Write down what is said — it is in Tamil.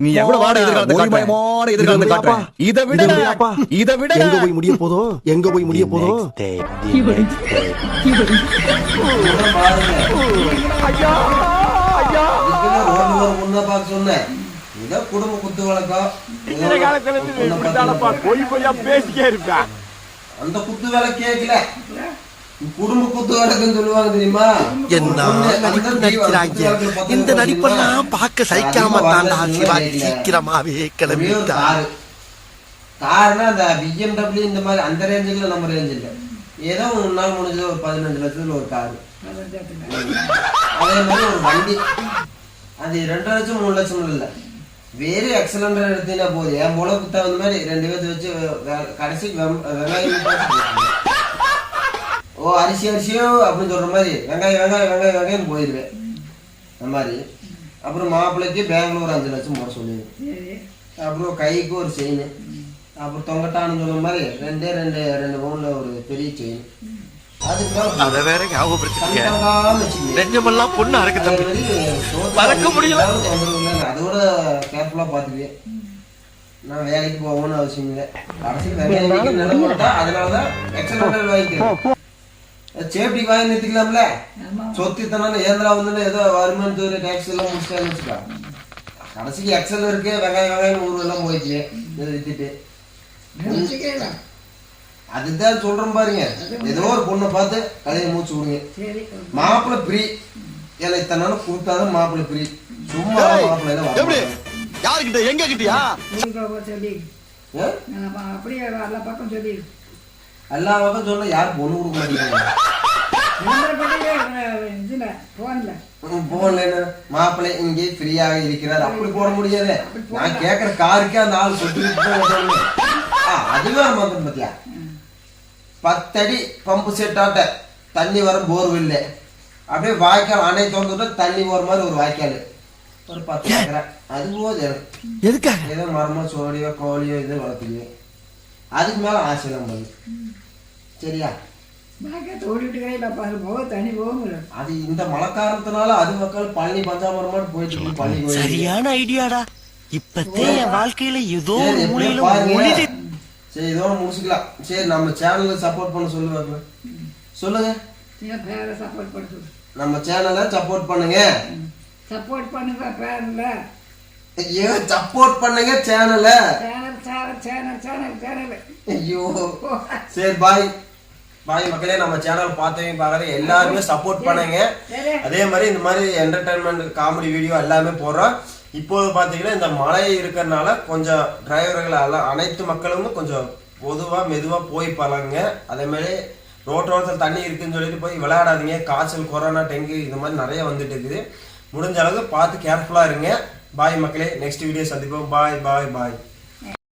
நீ எவ்வளவு வாட எதிர்காலத்தை எதிர்காலத்தை காட்டுற. இதை விட இதை விட எங்க போய் முடிய போதும் எங்க போய் முடிய சொன்னேன். இதை குடும்ப குத்து வழக்கம் இந்த காலத்துல இருந்து பொய் பொய்யா பேசிக்கே இருப்பேன். அந்த குத்து வேலை கேட்கல. குடும்ப குத்து வழக்குன்னு சொல்லுவாங்க தெரியுமா? என்ன நடிப்பு நடிக்கிறாங்க? இந்த நடிப்பெல்லாம் பார்க்க சகிக்காம தாண்டா சிவாஜி. சீக்கிரமாவே கிளம்பிட்டா காரு காருனா அந்த பிஎம்டபிள்யூ இந்த மாதிரி அந்த ரேஞ்சுல நம்ம ரேஞ்ச் இல்ல. ஏதோ ஒரு நாள் முடிஞ்சது ஒரு பதினஞ்சு லட்சத்துல ஒரு காரு. அதே மாதிரி ஒரு வண்டி. அது ரெண்டு லட்சம் மூணு லட்சம் இல்ல. வேறு எக்ஸலண்ட் எடுத்தீங்கன்னா போதும். என் போல தகுந்த மாதிரி ரெண்டு பேர்த்து வச்சு கடைசி வெங்காயம். ஓ அரிசி அரிசியோ அப்படின்னு சொல்ற மாதிரி. வெங்காயம் வெங்காயம் வெங்காயம் வெங்காயம் போயிடுவேன் அந்த மாதிரி. அப்புறம் மாப்பிள்ளைக்கு பெங்களூர் அஞ்சு லட்சம் போட சொல்லிடுவேன் அப்புறம் கைக்கு ஒரு செயின் அப்புறம் தொங்கட்டான்னு சொல்ற மாதிரி ரெண்டே ரெண்டு ரெண்டு பவுன்ல ஒரு பெரிய செயின் அத வேற வச்சுக்கங்க. நெஞ்சமெல்லாம் பொண்ணு அறக்கு தம்பி. அதே மாதிரி சோத்துல மறக்க முடியல. வந்து தொந்தரவு இல்லைங்க. அதோட கேர்ஃபுல்லா பாத்துக்குவேன் நான் வேலைக்கு போகணும்னு அவசியம் இல்லை. கடைசி அதனாலதான் எக்ஸலண்ட் வாங்கிக்கிறேன். சேஃப்டி வாங்கி நிறுத்திக்கலாம்ல சொத்து இத்தனை ஏந்திரா வந்து ஏதோ வருமானம் தூர டேக்ஸ் எல்லாம் முடிச்சிட்டான்னு வச்சுக்கா. கடைசிக்கு எக்ஸல் இருக்கு வெங்காயம் வெங்காயம் ஊர் எல்லாம் போயிடுச்சு. இதை வித்துட்டு. அதுதான் சொல்றேன் பாருங்க. ஏதோ ஒரு பொண்ணை பார்த்து கதையை மூச்சு விடுங்க மாப்பிள்ளை ஃப்ரீ ஏன்னா இத்தனை நாள் கொடுத்தாதான் மாப்பிள்ளை ஃப்ரீ சும்மா மாப்பிள்ளை யாருக்கிட்ட? எங்க கிட்டயா? அப்படியே எல்லா பக்கம் சொல்லி. எல்லா பக்கம் சொன்னா யாரும் பொண்ணு கொடுக்க மாட்டேங்கிறாங்க? மாப்பிள்ளை இங்கே ஃப்ரீயாக இருக்கிறார். அப்படி போட முடியாது. நான் கேக்குற காருக்கே அந்த ஆள் சொல்லி அதுவே மாத்திரம் பத்தியா பத்தடி பம்பு செட் ஆட்ட தண்ணி வரும் போர்வெல்ல. அப்படியே வாய்க்கால் அணை திறந்துட்டா தண்ணி போற மாதிரி ஒரு வாய்க்கால். ஒரு பத்து ஏக்கரை. அது எனக்கு எதுக்காக? ஏதோ மரமோ சோழியோ கோழியோ இது வளர்த்துக்குவேன் அதுக்கு மேல ஆசைலாம் பண்ணு சரியா? அது இந்த மழைக்காலத்தினால அது மக்கள் பழனி பஞ்சாமரமாட்டு போயிட்டு சரியான ஐடியாடா. இப்பத்தே என் வாழ்க்கையில ஏதோ ஒரு மூலையில. ஒளிது சரி இதோட முடிச்சுக்கலாம். சரி நம்ம சேனலை சப்போர்ட் பண்ண சொல்லுவாங்க சொல்லுங்க. சப்போர்ட் பண்ண நம்ம சேனலை சப்போர்ட் பண்ணுங்க. சப்போர்ட் பண்ணுங்க பேரன்ல ஐயோ சப்போர்ட் பண்ணுங்க சேனலை channel channel channel channel channel ஐயோ. சரி பாய் பாய் மக்களே நம்ம சேனல் பார்த்தவங்க பார்க்குற எல்லாருமே சப்போர்ட் பண்ணுங்க. அதே மாதிரி இந்த மாதிரி என்டர்டைன்மெண்ட் காமெடி வீடியோ எல்லாமே போடுறோம். இப்போது பார்த்தீங்கன்னா இந்த மழை இருக்கிறதுனால கொஞ்சம் டிரைவர்கள் எல்லாம் அனைத்து மக்களும் கொஞ்சம் பொதுவாக மெதுவாக போய் பழகுங்க. அதே மாதிரி ரோட்டோரத்தில் தண்ணி இருக்குன்னு சொல்லிட்டு போய் விளையாடாதீங்க. காய்ச்சல் கொரோனா டெங்கு இந்த மாதிரி நிறைய வந்துட்டு இருக்குது. முடிஞ்ச அளவுக்கு பார்த்து கேர்ஃபுல்லாக இருங்க. பாய் மக்களே நெக்ஸ்ட் வீடியோ சந்திப்போம். பாய் பாய் பாய்